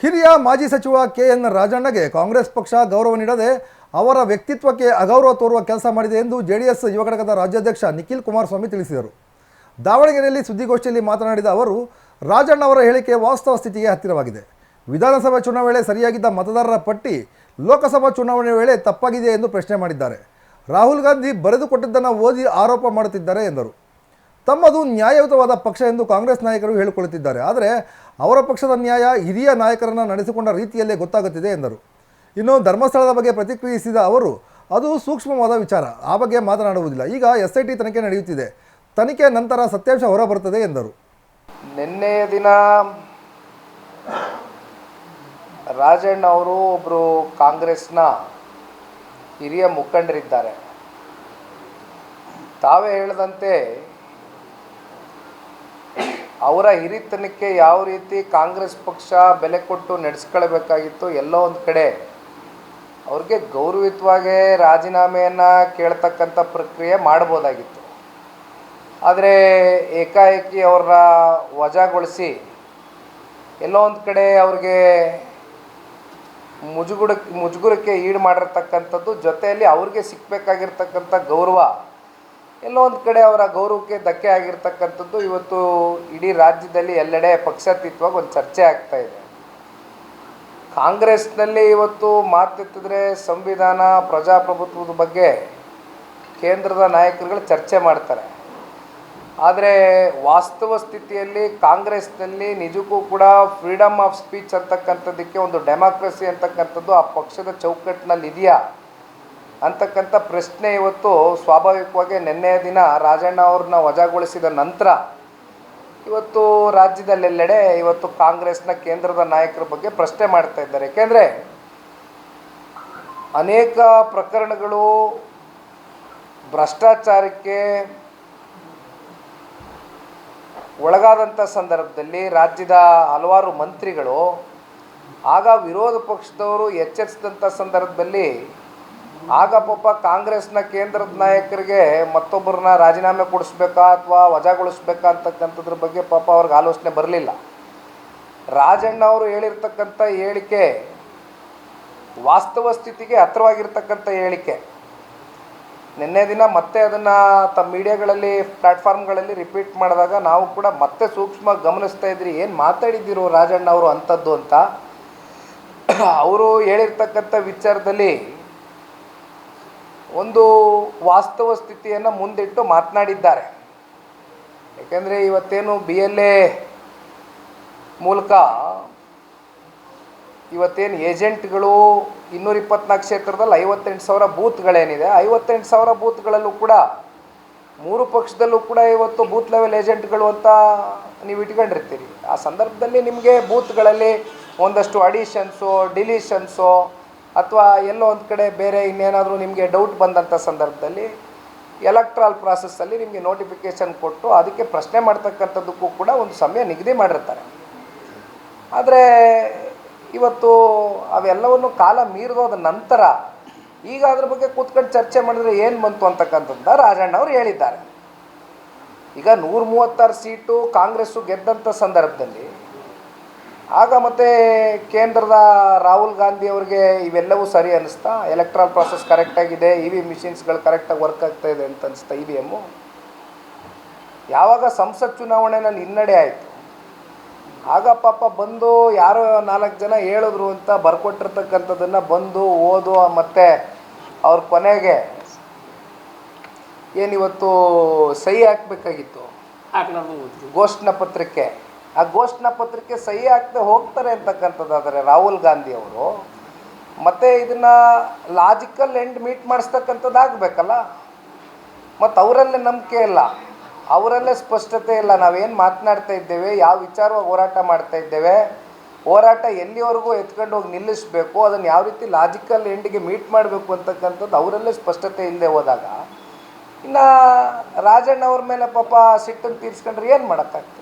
ಹಿರಿಯ ಮಾಜಿ ಸಚಿವ ಕೆ ಎನ್ ರಾಜಣ್ಣಗೆ ಕಾಂಗ್ರೆಸ್ ಪಕ್ಷ ಗೌರವ ನೀಡದೆ ಅವರ ವ್ಯಕ್ತಿತ್ವಕ್ಕೆ ಅಗೌರವ ತೋರುವ ಕೆಲಸ ಮಾಡಿದೆ ಎಂದು ಜೆಡಿಎಸ್ ಯುವ ಘಟಕದ ರಾಜ್ಯಾಧ್ಯಕ್ಷ ನಿಖಿಲ್ ಕುಮಾರಸ್ವಾಮಿ ತಿಳಿಸಿದರು. ದಾವಣಗೆರೆಯಲ್ಲಿ ಸುದ್ದಿಗೋಷ್ಠಿಯಲ್ಲಿ ಮಾತನಾಡಿದ ಅವರು, ರಾಜಣ್ಣ ಅವರ ಹೇಳಿಕೆ ವಾಸ್ತವ ಸ್ಥಿತಿಗೆ ಹತ್ತಿರವಾಗಿದೆ. ವಿಧಾನಸಭಾ ಚುನಾವಣೆ ವೇಳೆ ಸರಿಯಾಗಿದ್ದ ಮತದಾರರ ಪಟ್ಟಿ ಲೋಕಸಭಾ ಚುನಾವಣೆ ವೇಳೆ ತಪ್ಪಾಗಿದೆ ಎಂದು ಪ್ರಶ್ನೆ ಮಾಡಿದ್ದಾರೆ. ರಾಹುಲ್ ಗಾಂಧಿ ಬರೆದುಕೊಟ್ಟಿದ್ದನ್ನು ಓದಿ ಆರೋಪ ಮಾಡುತ್ತಿದ್ದಾರೆ ಎಂದರು. ತಮ್ಮದು ನ್ಯಾಯಯುತವಾದ ಪಕ್ಷ ಎಂದು ಕಾಂಗ್ರೆಸ್ ನಾಯಕರು ಹೇಳಿಕೊಳ್ಳುತ್ತಿದ್ದಾರೆ. ಆದರೆ ಅವರ ಪಕ್ಷದ ನ್ಯಾಯ ಹಿರಿಯ ನಾಯಕರನ್ನು ನಡೆಸಿಕೊಂಡ ರೀತಿಯಲ್ಲೇ ಗೊತ್ತಾಗುತ್ತಿದೆ ಎಂದರು. ಇನ್ನು ಧರ್ಮಸ್ಥಳದ ಬಗ್ಗೆ ಪ್ರತಿಕ್ರಿಯಿಸಿದ ಅವರು, ಅದು ಸೂಕ್ಷ್ಮವಾದ ವಿಚಾರ. ಆ ಬಗ್ಗೆ ಮಾತನಾಡುವುದಿಲ್ಲ. ಈಗ ಎಸ್ ಐ ಟಿ ತನಿಖೆ ನಡೆಯುತ್ತಿದೆ. ತನಿಖೆ ನಂತರ ಸತ್ಯಾಂಶ ಹೊರಬರುತ್ತದೆ ಎಂದರು. ನಿನ್ನೆಯ ದಿನ ರಾಜಣ್ಣ ಅವರು ಒಬ್ಬರು ಕಾಂಗ್ರೆಸ್ನ ಹಿರಿಯ ಮುಖಂಡರಿದ್ದಾರೆ. ತಾವೇ ಹೇಳಿದಂತೆ ಅವರ ಹಿರಿತನಕ್ಕೆ ಯಾವ ರೀತಿ ಕಾಂಗ್ರೆಸ್ ಪಕ್ಷ ಬೆಲೆ ಕೊಟ್ಟು ನಡೆಸ್ಕೊಳ್ಬೇಕಾಗಿತ್ತು ಎಲ್ಲೋ ಒಂದು ಕಡೆ, ಅವ್ರಿಗೆ ಗೌರವಿತವಾಗೇ ರಾಜೀನಾಮೆಯನ್ನು ಕೇಳ್ತಕ್ಕಂಥ ಪ್ರಕ್ರಿಯೆ ಮಾಡ್ಬೋದಾಗಿತ್ತು. ಆದರೆ ಏಕಾಏಕಿ ಅವ್ರನ್ನ ವಜಾಗೊಳಿಸಿ ಎಲ್ಲೋ ಒಂದು ಕಡೆ ಅವ್ರಿಗೆ ಮುಜುಗುಡ, ಮುಜುಗುರಕ್ಕೆ ಈಡು ಮಾಡಿರ್ತಕ್ಕಂಥದ್ದು ಜೊತೆಯಲ್ಲಿ ಅವ್ರಿಗೆ ಸಿಕ್ಕಬೇಕಾಗಿರ್ತಕ್ಕಂಥ ಗೌರವ ಎಲ್ಲೋ ಒಂದು ಕಡೆ ಅವರ ಗೌರವಕ್ಕೆ ಧಕ್ಕೆ ಆಗಿರ್ತಕ್ಕಂಥದ್ದು ಇವತ್ತು ಇಡೀ ರಾಜ್ಯದಲ್ಲಿ ಎಲ್ಲೆಡೆ ಪಕ್ಷಾತೀತವಾಗಿ ಒಂದು ಚರ್ಚೆ ಆಗ್ತಾ ಇದೆ. ಕಾಂಗ್ರೆಸ್ನಲ್ಲಿ ಇವತ್ತು ಮಾತೆತ್ತಿದ್ರೆ ಸಂವಿಧಾನ, ಪ್ರಜಾಪ್ರಭುತ್ವದ ಬಗ್ಗೆ ಕೇಂದ್ರದ ನಾಯಕರುಗಳು ಚರ್ಚೆ ಮಾಡ್ತಾರೆ. ಆದರೆ ವಾಸ್ತವ ಸ್ಥಿತಿಯಲ್ಲಿ ಕಾಂಗ್ರೆಸ್ನಲ್ಲಿ ನಿಜಕ್ಕೂ ಕೂಡ ಫ್ರೀಡಮ್ ಆಫ್ ಸ್ಪೀಚ್ ಅಂತಕ್ಕಂಥದ್ದಕ್ಕೆ ಒಂದು ಡೆಮಾಕ್ರಸಿ ಅಂತಕ್ಕಂಥದ್ದು ಆ ಪಕ್ಷದ ಚೌಕಟ್ಟಿನಲ್ಲಿ ಇದೆಯಾ? ಅಂತಕ್ಕಂಥ ಪ್ರಶ್ನೆ ಇವತ್ತು ಸ್ವಾಭಾವಿಕವಾಗಿ ನಿನ್ನೆಯ ದಿನ ರಾಜಣ್ಣ ಅವ್ರನ್ನ ವಜಾಗೊಳಿಸಿದ ನಂತರ ಇವತ್ತು ರಾಜ್ಯದಲ್ಲೆಲ್ಲೆಡೆ ಇವತ್ತು ಕಾಂಗ್ರೆಸ್ನ ಕೇಂದ್ರದ ನಾಯಕರ ಬಗ್ಗೆ ಪ್ರಶ್ನೆ ಮಾಡ್ತಾ ಇದ್ದಾರೆ. ಏಕೆಂದರೆ ಅನೇಕ ಪ್ರಕರಣಗಳು ಭ್ರಷ್ಟಾಚಾರಕ್ಕೆ ಒಳಗಾದಂಥ ಸಂದರ್ಭದಲ್ಲಿ ರಾಜ್ಯದ ಹಲವಾರು ಮಂತ್ರಿಗಳು, ಆಗ ವಿರೋಧ ಪಕ್ಷದವರು ಎಚ್ಚರಿಸಿದಂಥ ಸಂದರ್ಭದಲ್ಲಿ ಆಗ ಪಾಪ ಕಾಂಗ್ರೆಸ್ನ ಕೇಂದ್ರದ ನಾಯಕರಿಗೆ ಮತ್ತೊಬ್ಬರನ್ನ ರಾಜೀನಾಮೆ ಕೊಡಿಸ್ಬೇಕಾ ಅಥವಾ ವಜಾಗೊಳಿಸ್ಬೇಕಾ ಅಂತಕ್ಕಂಥದ್ರ ಬಗ್ಗೆ ಪಾಪ ಅವ್ರಿಗೆ ಆಲೋಚನೆ ಬರಲಿಲ್ಲ. ರಾಜಣ್ಣ ಅವರು ಹೇಳಿರ್ತಕ್ಕಂಥ ಹೇಳಿಕೆ ವಾಸ್ತವ ಸ್ಥಿತಿಗೆ ಹತ್ರವಾಗಿರ್ತಕ್ಕಂಥ ಹೇಳಿಕೆ. ನಿನ್ನೆ ದಿನ ಮತ್ತೆ ಅದನ್ನು ತಮ್ಮ ಮೀಡಿಯಾಗಳಲ್ಲಿ ಪ್ಲ್ಯಾಟ್ಫಾರ್ಮ್ಗಳಲ್ಲಿ ರಿಪೀಟ್ ಮಾಡಿದಾಗ ನಾವು ಕೂಡ ಮತ್ತೆ ಸೂಕ್ಷ್ಮ ಗಮನಿಸ್ತಾ ಇದ್ರಿ, ಏನು ಮಾತಾಡಿದ್ದೀರೋ ರಾಜಣ್ಣ ಅವರು ಅಂಥದ್ದು ಅಂತ. ಅವರು ಹೇಳಿರ್ತಕ್ಕಂಥ ವಿಚಾರದಲ್ಲಿ ಒಂದು ವಾಸ್ತವ ಸ್ಥಿತಿಯನ್ನು ಮುಂದಿಟ್ಟು ಮಾತನಾಡಿದ್ದಾರೆ. ಯಾಕೆಂದರೆ ಇವತ್ತೇನು ಬಿ ಎಲ್ ಎ ಮೂಲಕ ಇವತ್ತೇನು ಏಜೆಂಟ್ಗಳು ಇನ್ನೂರ ಇಪ್ಪತ್ನಾಲ್ಕು ಕ್ಷೇತ್ರದಲ್ಲಿ ಐವತ್ತೆಂಟು ಸಾವಿರ ಬೂತ್ಗಳೇನಿದೆ, ಐವತ್ತೆಂಟು ಸಾವಿರ ಬೂತ್ಗಳಲ್ಲೂ ಕೂಡ ಮೂರು ಪಕ್ಷದಲ್ಲೂ ಕೂಡ ಇವತ್ತು ಬೂತ್ ಲೆವೆಲ್ ಏಜೆಂಟ್ಗಳು ಅಂತ ನೀವು ಇಟ್ಕೊಂಡಿರ್ತೀರಿ. ಆ ಸಂದರ್ಭದಲ್ಲಿ ನಿಮಗೆ ಬೂತ್ಗಳಲ್ಲಿ ಒಂದಷ್ಟು ಅಡಿಷನ್ಸು ಡಿಲೀಷನ್ಸು ಅಥವಾ ಎಲ್ಲೋ ಒಂದು ಕಡೆ ಬೇರೆ ಇನ್ನೇನಾದರೂ ನಿಮಗೆ ಡೌಟ್ ಬಂದಂಥ ಸಂದರ್ಭದಲ್ಲಿ ಎಲೆಕ್ಟ್ರಾಲ್ ಪ್ರಾಸೆಸ್ಸಲ್ಲಿ ನಿಮಗೆ ನೋಟಿಫಿಕೇಷನ್ ಕೊಟ್ಟು ಅದಕ್ಕೆ ಪ್ರಶ್ನೆ ಮಾಡ್ತಕ್ಕಂಥದ್ದಕ್ಕೂ ಕೂಡ ಒಂದು ಸಮಯ ನಿಗದಿ ಮಾಡಿರ್ತಾರೆ. ಆದರೆ ಇವತ್ತು ಅವೆಲ್ಲವನ್ನು ಕಾಲ ಮೀರಿದೋದ ನಂತರ ಈಗ ಅದ್ರ ಬಗ್ಗೆ ಕೂತ್ಕೊಂಡು ಚರ್ಚೆ ಮಾಡಿದ್ರೆ ಏನು ಬಂತು ಅಂತಕ್ಕಂಥದ್ದು ರಾಜಣ್ಣ ಅವರು ಹೇಳಿದ್ದಾರೆ. ಈಗ ನೂರ ಮೂವತ್ತಾರು ಸೀಟು ಕಾಂಗ್ರೆಸ್ಸು ಗೆದ್ದಂಥ ಸಂದರ್ಭದಲ್ಲಿ ಆಗ ಮತ್ತೆ ಕೇಂದ್ರದ ರಾಹುಲ್ ಗಾಂಧಿ ಅವರಿಗೆ ಇವೆಲ್ಲವೂ ಸರಿ ಅನ್ನಿಸ್ತಾ? ಎಲೆಕ್ಟ್ರಾಲ್ ಪ್ರಾಸೆಸ್ ಕರೆಕ್ಟಾಗಿದೆ ಇ ವಿ ಮಿಷಿನ್ಸ್ಗಳು ಕರೆಕ್ಟಾಗಿ ವರ್ಕ್ ಆಗ್ತಾ ಇದೆ ಅಂತ ಅನಿಸ್ತಾ ಇ ವಿ ಎಮ್ಮು ಯಾವಾಗ ಸಂಸತ್ ಚುನಾವಣೆನಲ್ಲಿ ಹಿನ್ನಡೆ ಆಯಿತು. ಆಗ ಪಾಪ ಬಂದು ಯಾರೋ ನಾಲ್ಕು ಜನ ಹೇಳಿದ್ರು ಅಂತ ಬರ್ಕೊಟ್ಟಿರ್ತಕ್ಕಂಥದ್ದನ್ನು ಬಂದು ಓದು ಮತ್ತು ಅವ್ರ ಕೊನೆಗೆ ಏನಿವತ್ತು ಸಹಿ ಹಾಕಬೇಕಾಗಿತ್ತು? ಘೋಷಣಾ ಪತ್ರಿಕೆ. ಆ ಘೋಷಣಾ ಪತ್ರಿಕೆ ಸಹಿ ಹಾಕದೆ ಹೋಗ್ತಾರೆ ಅಂತಕ್ಕಂಥದ್ದಾದರೆ ರಾಹುಲ್ ಗಾಂಧಿ ಅವರು. ಮತ್ತು ಇದನ್ನು ಲಾಜಿಕಲ್ ಎಂಡ್ ಮೀಟ್ ಮಾಡಿಸ್ತಕ್ಕಂಥದ್ದು ಆಗಬೇಕಲ್ಲ? ಮತ್ತು ಅವರಲ್ಲೇ ನಂಬಿಕೆ ಇಲ್ಲ. ಅವರಲ್ಲೇ ಸ್ಪಷ್ಟತೆ ಇಲ್ಲ. ನಾವೇನು ಮಾತನಾಡ್ತಾ ಇದ್ದೇವೆ? ಯಾವ ವಿಚಾರವಾಗಿ ಹೋರಾಟ ಮಾಡ್ತಾ ಇದ್ದೇವೆ? ಹೋರಾಟ ಎಲ್ಲಿವರೆಗೂ ಎತ್ಕೊಂಡು ಹೋಗಿ ನಿಲ್ಲಿಸಬೇಕು? ಅದನ್ನು ಯಾವ ರೀತಿ ಲಾಜಿಕಲ್ ಎಂಡಿಗೆ ಮೀಟ್ ಮಾಡಬೇಕು ಅಂತಕ್ಕಂಥದ್ದು ಅವರಲ್ಲೇ ಸ್ಪಷ್ಟತೆ ಇಲ್ಲದೆ ಹೋದಾಗ, ಇನ್ನು ರಾಜಣ್ಣ ಅವ್ರ ಮೇಲೆ ಪಾಪ ಸಿಟ್ಟನ್ನು ತೀರಿಸ್ಕೊಂಡ್ರೆ ಏನು ಮಾಡೋಕ್ಕಾಗ್ತದೆ?